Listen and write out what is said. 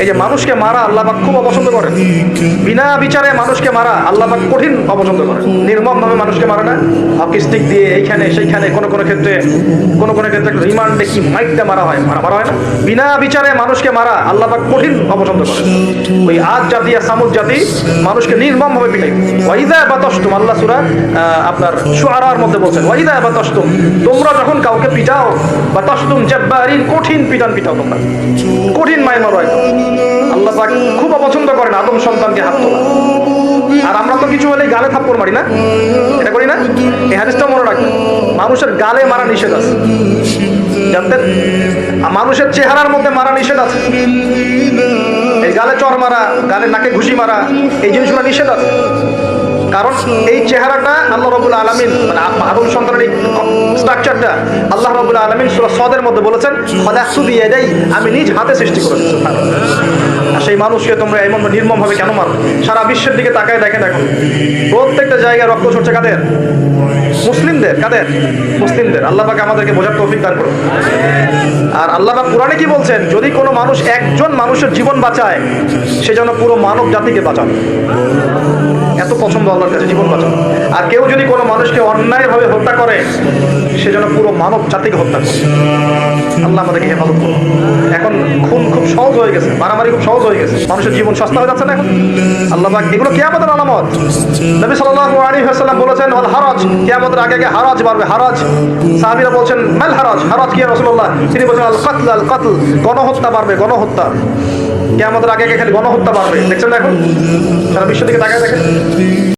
এই যে মানুষকে মারা আল্লাহবাক খুব অপছন্দ করেন। বিনা বিচারে মানুষকে মারা আল্লাহ পাক কঠিন অপছন্দ করেন। নির্মম ভাবে মানুষকে মারা না। হকি স্টিক দিয়ে এইখানে, সেইখানে, কোনো কোনো ক্ষেত্রে, কোনো কোনো ক্ষেত্রে রিমান্ডে কি মাইকটা মারা হয়? মারা মারা হয় না। বিনা বিচারে মানুষকে মারা আল্লাহ পাক কঠিন অপছন্দ করেন। ওই আজ জাতি আর সামুদ জাতি মানুষকে নির্মম ভাবে পিটাই ওয়াইদা বাতস্তুম, আল্লাহ সুরা আপনার শুআরার মধ্যে বলছেন ওয়াইদা বাতস্তুম, তোমরা যখন কাউকে পিটাও, বাতস্তুম জাব্বারিন, কঠিন পিটান পিটাও তোমরা। কঠিন মাই মারো একদম আল্লাহ খুব অপছন্দ করেন আদম সন্তানকে হাত তোলা। আর আমরা তো কিছু হলে গালে থাপ্পড় মারি না? এটা করি না? এই হাদিসটা মনে রাখবেন। মানুষের গালে মারা নিষেধ আছে। জানতেন? মানুষের চেহারার মধ্যে মারা নিষেধ আছে। এই গালে চর মারা, গালে নাকে ঘুষি মারা, এই জিনিসগুলো নিষেধ আছে। কারণ এই চেহারাটা আল্লাহ রবুল আলমিন মানে আদম সন্তানের এই স্ট্রাকচারটা আল্লাহ রবুল আলমিন সদের মধ্যে বলেছেন আমি নিজ হাতে সৃষ্টি করেছি সেই মানুষকে তোমরা এমন নির্মমভাবে কেন মারো? সারা বিশ্বের দিকে তাকায় দেখে দেখো। প্রত্যেকটা জায়গায় রক্ত ছড়ছে কাদের? মুসলিমদের কাদের? মুসলিমদের। আল্লাহ পাক আমাদেরকে বোঝার তৌফিক দান করুন। আর আল্লাহ পাক কোরআনে কি বলছেন? যদি কোনো মানুষ একজন মানুষের জীবন বাঁচায়, সে যেন পুরো মানব জাতিকে বাঁচাবে আল্লাহর কাছে জীবন বাঁচানো আর কেউ যদি কোনো মানুষকে অন্যায়ভাবে হত্যা করে, সে যেন পুরো মানব জাতিকে হত্যা করে। আল্লাহ আমাদেরকে হেফাজত করুন। এখন খুন খুব সহজ হয়ে গেছে, মারামারি খুব সহজ হয়ে গেছে। মানুষের জীবন সস্তা হয়ে যাচ্ছে না এখন। আল্লাহ এগুলো কেয়ামতের আলামত। নবী সাল্লাল্লাহু আলাইহি ওয়াসাল্লাম বলেছেন, ওয়াল হারাজ। কিয়ামতের আগে আগে হারাজ বাড়বে হারাজ। সাহাবীরা বলছেন, মাল হারাজ? হারাজ কি রাসূলুল্লাহ? তিনি বলেন আল কাতল আল কাতল। গণহত্যা বাড়বে গণহত্যা। কেয়ামতের আগে আগে খালি গণহত্যা বাড়বে দেখছেন এখন? সারা বিশ্ব থেকে তাকায় দেখেন।